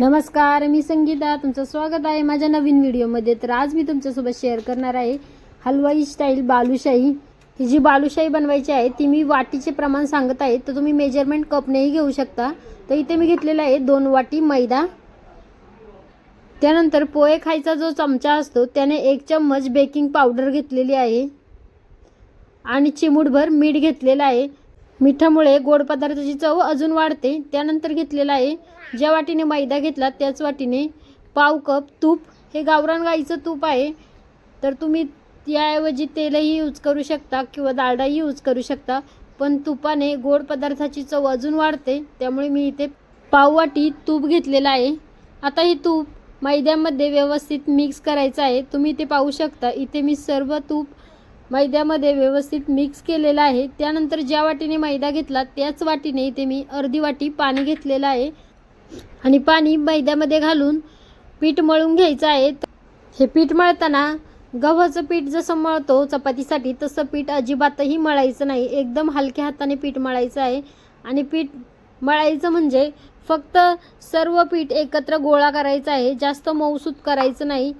नमस्कार मी संगीता तुमचं स्वागत आहे माझ्या नवीन व्हिडिओमध्ये. तर आज मी तुमच्यासोबत शेअर करणार आहे हलवाई स्टाईल बालुशाही. ही जी बालुशाही बनवायची आहे ती मी वाटीचे प्रमाण सांगत आहे तर तुम्ही मेजरमेंट कपनेही घेऊ शकता. तर इथे मी घेतलेला आहे दोन वाटी मैदा. त्यानंतर पोहे खायचा जो चमचा असतो त्याने एक चम्मच बेकिंग पावडर घेतलेली आहे. आणि चिमूटभर मीठ घेतलेलं आहे. मिठामुळे गोड पदार्थाची चव अजून वाढते. त्यानंतर घेतलेला आहे. ज्या वाटीने मैदा घेतला त्याच वाटीने पाव कप तूप. हे गावरान गाईचं तूप आहे. तर तुम्ही याऐवजी तेलही यूज करू शकता किंवा डाळडाही यूज करू शकता. पण तुपाने गोड पदार्थाची चव अजून वाढते. त्यामुळे मी इथे पाववाटी तूप घेतलेलं आहे. आता हे तूप मैद्यामध्ये व्यवस्थित मिक्स करायचं आहे. तुम्ही इथे पाहू शकता. इथे मी सर्व तूप मैद्यामध्ये व्यवस्थित मिक्स केलेलं आहे. त्यानंतर ज्या वाटीने मैदा घेतला त्याच वाटीने इथे मी अर्धी वाटी पाणी घेतलेलं आहे. आणि पाणी मैद्यामध्ये घालून पीठ मळून घ्यायचं आहे. हे पीठ मळताना गव्हाचं पीठ जसं मळतो चपातीसाठी तसं पीठ अजिबातही मळायचं नाही. एकदम हलक्या हाताने पीठ मळायचं आहे. आणि पीठ मळायचं म्हणजे फक्त सर्व पीठ एकत्र गोळा करायचं आहे. जास्त मऊसूत करायचं नाही.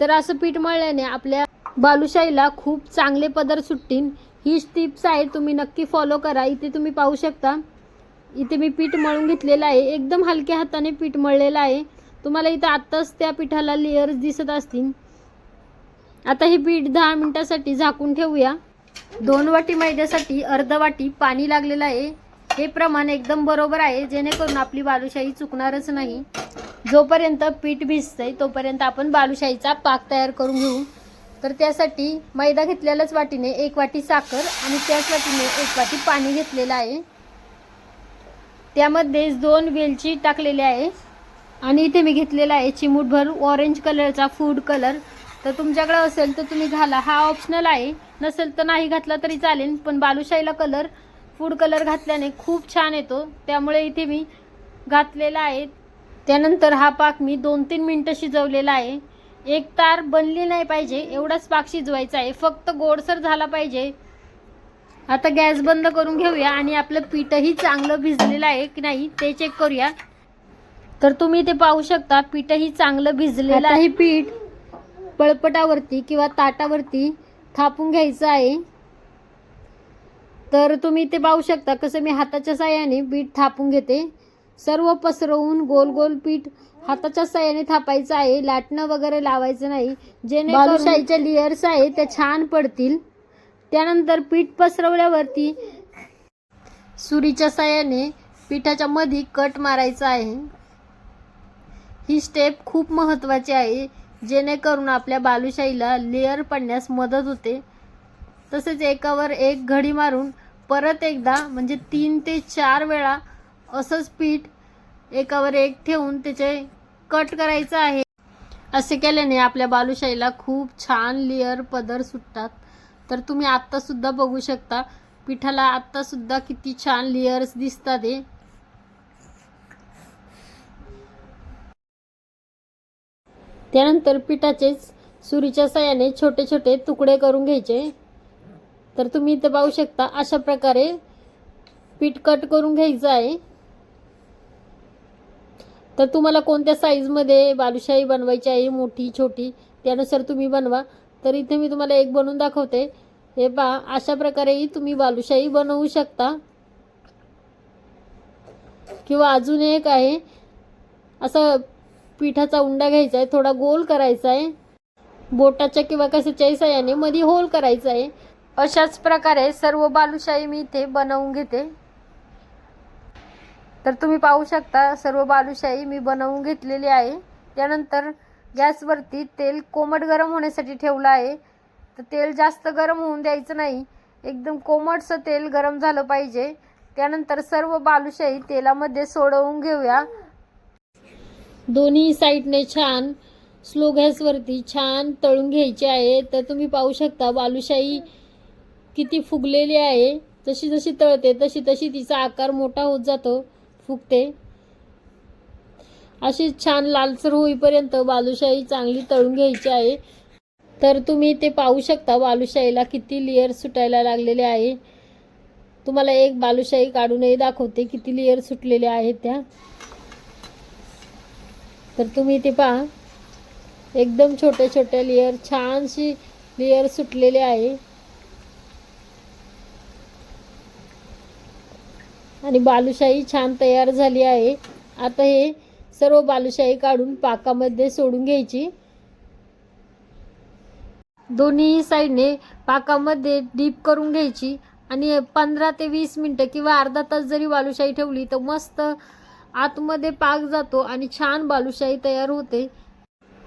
तर असं पीठ मळल्याने आपल्या बालुशाहीला खूप चांगले पदर सुटतील. ही टिप्स आहे तुम्ही नक्की फॉलो करा. इथे तुम्ही पाहू शकता. इथे मी पीठ मळून घेतलेलं आहे. एकदम हलक्या हाताने पीठ मळलेलं आहे. तुम्हाला इथं आत्ताच त्या पिठाला लेयर्स दिसत असतील. आता हे पीठ दहा मिनटासाठी झाकून ठेवूया. दोन वाटी मैद्यासाठी अर्ध वाटी पाणी लागलेलं आहे. हे प्रमाण एकदम बरोबर आहे. जेणेकरून आपली बालुशाही चुकणारच नाही. जोपर्यंत पीठ भिजतंय तोपर्यंत आपण बालुशाहीचा पाक तयार करून घेऊ. तर त्यासाठी मैदा घेतलेल्याच वाटीने एक वाटी साखर आणि त्याच वाटीने एक वाटी पाणी घेतलेलं आहे. त्यामध्येच दोन वेलची टाकलेली आहे. आणि इथे मी घेतलेला आहे चिमूटभर ऑरेंज कलरचा फूड कलर तर तुमच्याकडे असेल तर तुम्ही घाला. हा ऑप्शनल आहे. नसेल तर नाही घातला तरी चालेल पण बालुशाहीला कलर फूड कलर घातल्याने खूप छान येतो. त्यामुळे इथे मी घातलेला आहे. त्यानंतर हा पाक मी दोन तीन मिनटं शिजवलेला आहे. एक तार बनली नाही पाहिजे एवढाच पाक शिजवायचा आहे. फक्त गोडसर झाला पाहिजे. आता गॅस बंद करून घेऊया आणि आपलं पीठही चांगलं भिजलेलं आहे की नाही ते चेक करूया. तर तुम्ही ते पाहू शकता पीठही चांगलं भिजलेलं आहे. पीठ पळपटावरती किंवा ताटावरती थापून घ्यायचं आहे. तर तुम्ही ते पाहू शकता कसं मी हाताच्या साह्याने पीठ थापून घेते. सर्व पसरवून गोल गोल पीठ हाताच्या साह्याने थापायचं आहे. लाटणं वगैरे लावायचं नाही. जेणेकरून बालुशाहीच्या लेयर्स आहे त्या छान पडतील. त्यानंतर पीठ पसरवल्यावरती सुरीच्या साह्याने पिठाच्या मध्ये कट मारायचा आहे. ही स्टेप खूप महत्त्वाची आहे जेणेकरून आपल्या बालुशाहीला लेअर पडण्यास मदत होते. तसेच एकावर एक घडी मारून परत एकदा म्हणजे तीन ते चार वेळा असंच पीठ एकावर एक ठेवून त्याचे कट करायचं आहे. असे केल्याने आपल्या बालुशाहीला खूप छान लेअर पदर सुटतात. तर तुम्ही आत्तासुद्धा बघू शकता पिठाला आत्तासुद्धा किती छान लेअर्स दिसतात हे. त्यानंतर पिठाचेच सुरीच्या साह्याने छोटे छोटे तुकडे करून घ्यायचे. तर तुम्ही इथं पाहू शकता अशा प्रकारे पीठ कट करून घ्यायचं आहे. तर तुम्हाला कोणत्या साईजमध्ये बालुशाही बनवायची आहे मोठी छोटी त्यानुसार तुम्ही बनवा. तर इथे मी तुम्हाला एक बनवून दाखवते. हे पहा अशा प्रकारेही तुम्ही बालुशाही बनवू शकता. किंवा अजून एक आहे असं पिठाचा उंडा घ्यायचा आहे थोडा गोल करायचा आहे. बोटाच्या किंवा कशाच्याही साह्याने मध्ये होल करायचा आहे. अशाच प्रकारे सर्व बालुशाही मी इथे बनवून घेते. तर तुम्ही पाहू शकता सर्व बालुशाही मी बनवून घेतलेली आहे. त्यानंतर गॅसवरती तेल कोमट गरम होण्यासाठी ठेवलं आहे. तर तेल जास्त गरम होऊन द्यायचं नाही. एकदम कोमटसं तेल गरम झालं पाहिजे. त्यानंतर सर्व बालुशाही तेलामध्ये सोडवून घेऊया. दोन्ही साईडने छान स्लो गॅसवरती छान तळून घ्यायची आहे. तर तुम्ही पाहू शकता बालुशाही किती फुगलेली आहे. जशी जशी तळते तशी तशी तिचा आकार मोठा होत जातो. फुगते. अशी छान लालसर होईपर्यंत बालुशाही चांगली तळून घ्यायची आहे. तर तुम्ही ते पाहू शकता बालुशाहीला किती लेअर सुटायला लागलेले आहे. तुम्हाला एक बालुशाही काढूनही दाखवते किती लेअर सुटलेल्या आहेत त्या. तर तुम्ही ते पहा. एकदम छोट्या छोट्या लेअर छानशी लेअर सुटलेले आहे. आणि बालुशाही छान तयार झाली आहे. आता हे सर्व बालुशाही काढून पाकामध्ये सोडून घ्यायची. दोन्ही साईडने पाकामध्ये डीप करून घ्यायची. आणि पंधरा ते वीस मिनटं किंवा अर्धा तास जरी बालुशाही ठेवली तर मस्त आतमध्ये पाक जातो आणि छान बालुशाही तयार होते.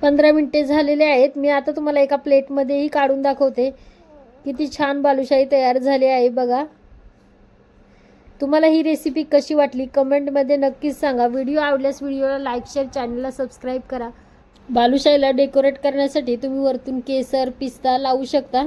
पंधरा मिनटे झालेले आहेत. मी आता तुम्हाला एका प्लेटमध्येही काढून दाखवते. किती छान बालुशाही तयार झाली आहे बघा. तुम्हाला ही रेसिपी कशी वाटली? कमेंटमध्ये नक्कीच सांगा. व्हिडिओ आवडल्यास व्हिडिओला लाईक शेअर चॅनलला सबस्क्राईब करा. बालुशाहीला डेकोरेट करण्यासाठी तुम्ही वरतून केसर पिस्ता लावू शकता.